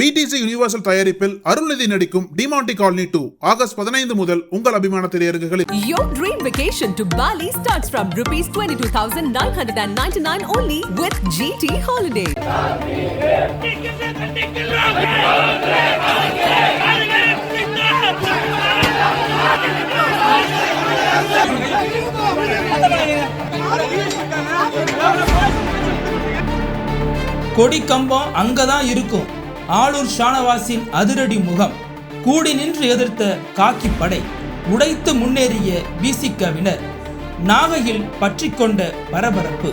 BDC universal தயாரிப்பில் அருள்நிதி நடிக்கும் Demonte colony two August பதினைந்து முதல் உங்கள் அபிமான திரையரங்குகளில் Your dream vacation to Bali starts from rupees 22,999 only with GT Holiday. கொடி கம்பம் அங்கதான் இருக்கும் ஆளூர் ஷானவாசின் அதிரடி முகம் கூடி நின்று எதிர்த்த காக்கி படை உடைத்து முன்னேறிய பிசிகவினர் நாகையில் பற்றிக்கொண்ட பரபரப்பு.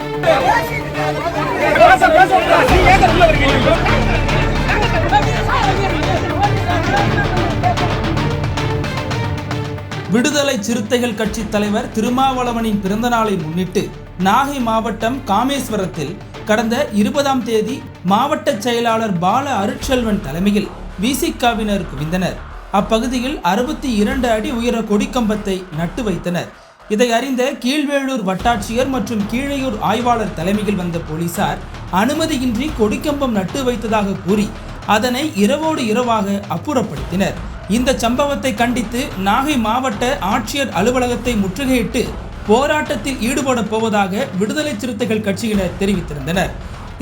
விடுதலை சிறுத்தைகள் கட்சி தலைவர் திருமாவளவனின் பிறந்த நாளை முன்னிட்டு நாகை மாவட்டம் காமேஸ்வரத்தில் கடந்த இருபதாம் தேதி மாவட்ட செயலாளர் பால அருட்செல்வன் தலைமையில் விசிகாவினர் குவிந்தனர். அப்பகுதியில் அறுபத்தி இரண்டு அடி உயர கொடிக்கம்பத்தை நட்டு வைத்தனர். இதை அறிந்த கீழ்வேளூர் வட்டாட்சியர் மற்றும் கீழையூர் ஆய்வாளர் தலைமையில் வந்த போலீசார் அனுமதியின்றி கொடிக்கம்பம் நட்டு வைத்ததாக கூறி அதனை இரவோடு இரவாக அப்புறப்படுத்தினர். இந்த சம்பவத்தை கண்டித்து நாகை மாவட்ட ஆட்சியர் அலுவலகத்தை முற்றுகையிட்டு போராட்டத்தில் ஈடுபட போவதாக விடுதலை சிறுத்தைகள் கட்சியினர் தெரிவித்திருந்தனர்.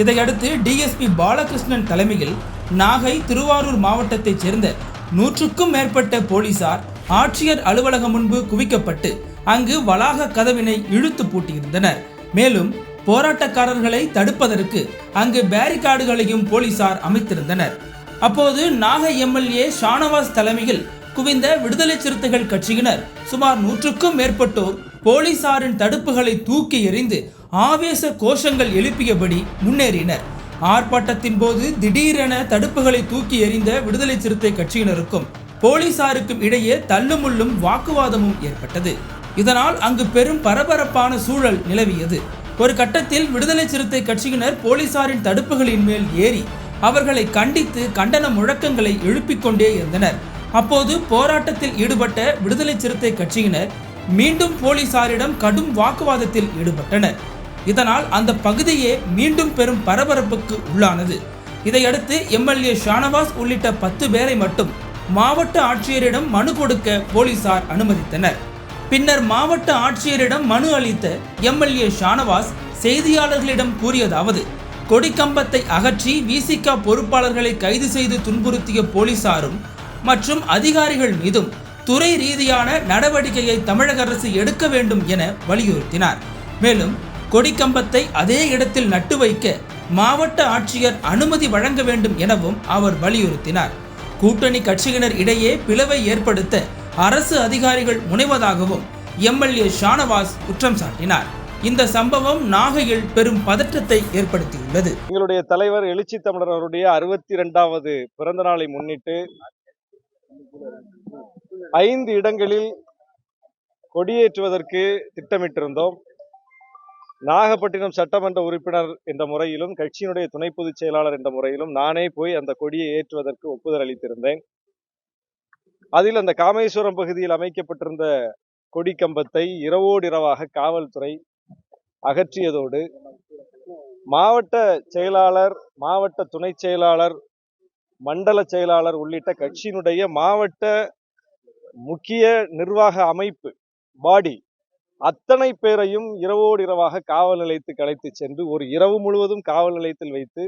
இதையடுத்து டிஎஸ்பி பாலகிருஷ்ணன் தலைமையில் நாகை திருவாரூர் மாவட்டத்தைச் சேர்ந்த நூற்றுக்கும் மேற்பட்ட போலீசார் ஆட்சியர் அலுவலகம் முன்பு குவிக்கப்பட்டு அங்கு வளாக கதவினை இழுத்து பூட்டியிருந்தனர். மேலும் போராட்டக்காரர்களை தடுப்பதற்கு அங்கு பேரிகார்டுகளையும் போலீசார் அமைத்திருந்தனர். அப்போது நாகை எம்எல்ஏ ஷானவாஸ் தலைமையில் குவிந்த விடுதலை சிறுத்தைகள் கட்சியினர் சுமார் நூற்றுக்கும் மேற்பட்டோர் போலீசாரின் தடுப்புகளை தூக்கி எறிந்து ஆவேச கோஷங்கள் எழுப்பியபடி முன்னேறினர். ஆர்ப்பாட்டத்தின் போது திடீரென தடுப்புகளை தூக்கி எறிந்த விடுதலை சிறுத்தை கட்சியினருக்கும் போலீசாருக்கும் இடையே தள்ளுமுள்ளும் வாக்குவாதமும் ஏற்பட்டது. இதனால் அங்கு பெரும் பரபரப்பான சூழல் நிலவியது. ஒரு கட்டத்தில் விடுதலை சிறுத்தை கட்சியினர் போலீசாரின் தடுப்புகளின் மேல் ஏறி அவர்களை கண்டித்து கண்டன முழக்கங்களை எழுப்பிக் கொண்டே இருந்தனர். அப்போது போராட்டத்தில் ஈடுபட்ட விடுதலை சிறுத்தை கட்சியினர் மீண்டும் போலீசாரிடம் கடும் வாக்குவாதத்தில் ஈடுபட்டனர். இதனால் அந்த பகுதியே மீண்டும் பெரும் பரபரப்புக்கு உள்ளானது. இதையடுத்து எம்எல்ஏ ஷானவாஸ் உள்ளிட்ட பத்து பேரை மட்டும் மாவட்ட ஆட்சியரிடம் மனு கொடுக்க போலீசார் அனுமதித்தனர். பின்னர் மாவட்ட ஆட்சியரிடம் மனு அளித்த எம்எல்ஏ ஷானவாஸ் செய்தியாளர்களிடம் கூறியதாவது கொடிக்கம்பத்தை அகற்றி விசிகா பொறுப்பாளர்களை கைது செய்து துன்புறுத்திய போலீசாரும் மற்றும் அதிகாரிகள் மீதும் துறை ரீதியான நடவடிக்கையை தமிழக அரசு எடுக்க வேண்டும் என வலியுறுத்தினார். மேலும் கொடிக்கம்பத்தை அதே இடத்தில் நட்டு வைக்க மாவட்ட ஆட்சியர் அனுமதி வழங்க வேண்டும் எனவும் அவர் வலியுறுத்தினார். கூட்டணி கட்சியினர் இடையே பிளவை ஏற்படுத்த அரசு அதிகாரிகள் முனைவதாகவும் எம்எல்ஏ ஷானவாஸ் குற்றம் சாட்டினார். இந்த சம்பவம் நாகையில் பெரும் பதற்றத்தை ஏற்படுத்தியுள்ளது. எங்களுடைய தலைவர் எழுச்சி தமிழர் அவருடைய அறுபத்தி இரண்டாவது பிறந்த நாளை முன்னிட்டு ஐந்து இடங்களில் கொடியேற்றுவதற்கு திட்டமிட்டிருந்தோம். நாகப்பட்டினம் சட்டமன்ற உறுப்பினர் என்ற முறையிலும் கட்சியினுடைய துணை பொதுச் செயலாளர் என்ற முறையிலும் நானே போய் அந்த கொடியை ஏற்றுவதற்கு ஒப்புதல் அளித்திருந்தேன். அதில் அந்த காமேஸ்வரம் பகுதியில் அமைக்கப்பட்டிருந்த கொடி கம்பத்தை இரவோடு இரவாக காவல்துறை அகற்றியதோடு மாவட்ட செயலாளர் மாவட்ட துணை செயலாளர் மண்டல செயலாளர் உள்ளிட்ட கட்சியினுடைய மாவட்ட முக்கிய நிர்வாக அமைப்பு பாடி. அத்தனை பேரையும் இரவோடு இரவாக காவல் நிலையத்துக்கு அழைத்து சென்று ஒரு இரவு முழுவதும் காவல் நிலையத்தில் வைத்து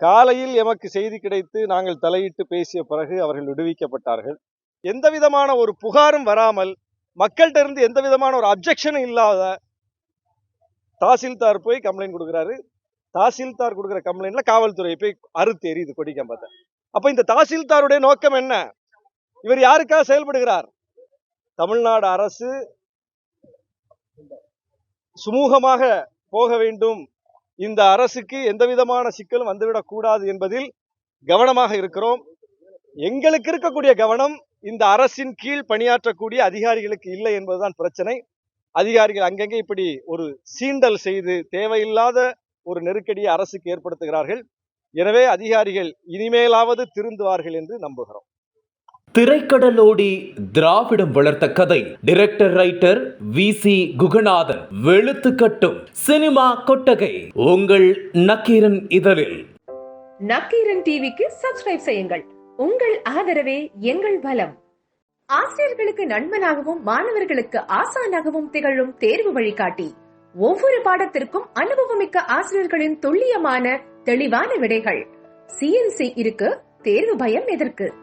காலையில் எமக்கு செய்தி கிடைத்து நாங்கள் தலையிட்டு பேசிய பிறகு அவர்கள் விடுவிக்கப்பட்டார்கள். எந்த விதமான ஒரு புகாரும் வராமல் மக்கள்கிட்ட இருந்து எந்த விதமான ஒரு அப்ஜெக்ஷனும் இல்லாத தாசில்தார் போய் கம்ப்ளைண்ட் கொடுக்குறாரு. தாசில்தார் கொடுக்குற கம்ப்ளைண்ட்ல காவல்துறையை போய் அறுத்து எரியுது கொடி அப்போ அப்ப இந்த தாசில்தாருடைய நோக்கம் என்ன? இவர் யாருக்காக செயல்படுகிறார்? தமிழ்நாடு அரசு சுமூகமாக போக வேண்டும். இந்த அரசுக்கு எந்த விதமான சிக்கலும் வந்துவிடக் கூடாது என்பதில் கவனமாக இருக்கிறோம். எங்களுக்கு இருக்கக்கூடிய கவனம் இந்த அரசின் கீழ் பணியாற்றக்கூடிய அதிகாரிகளுக்கு இல்லை என்பதுதான் பிரச்சனை. அதிகாரிகள் அங்கங்கே இப்படி ஒரு சீண்டல் செய்து தேவையில்லாத ஒரு நெருக்கடியை அரசுக்கு ஏற்படுத்துகிறார்கள். எனவே அதிகாரிகள் இனிமேலாவது திருந்துவார்கள் என்று நம்புகிறோம். திரைக்கடலோடி திராவிடம் வளர்த்த கதை. Director writer V C Guhanathan. வெளுத்து கட்டும் சினிமா கொட்டகை. உங்கள் நக்கீரன் இதழில். நக்கீரன் டிவிக்கு சப்ஸ்கிரைப் செய்யுங்கள். உங்கள் ஆதரவே எங்கள் பலம். ஆசிரியர்களுக்கு நண்பனாகவும் மாணவர்களுக்கு ஆசானாகவும் திகழும் தேர்வு வழிகாட்டி. ஒவ்வொரு பாடத்திற்கும் அனுபவமிக்க ஆசிரியர்களின் துல்லியமான தெளிவான விடைகள். சிஎன்சி இருக்கு தேர்வு பயம் எதற்கு?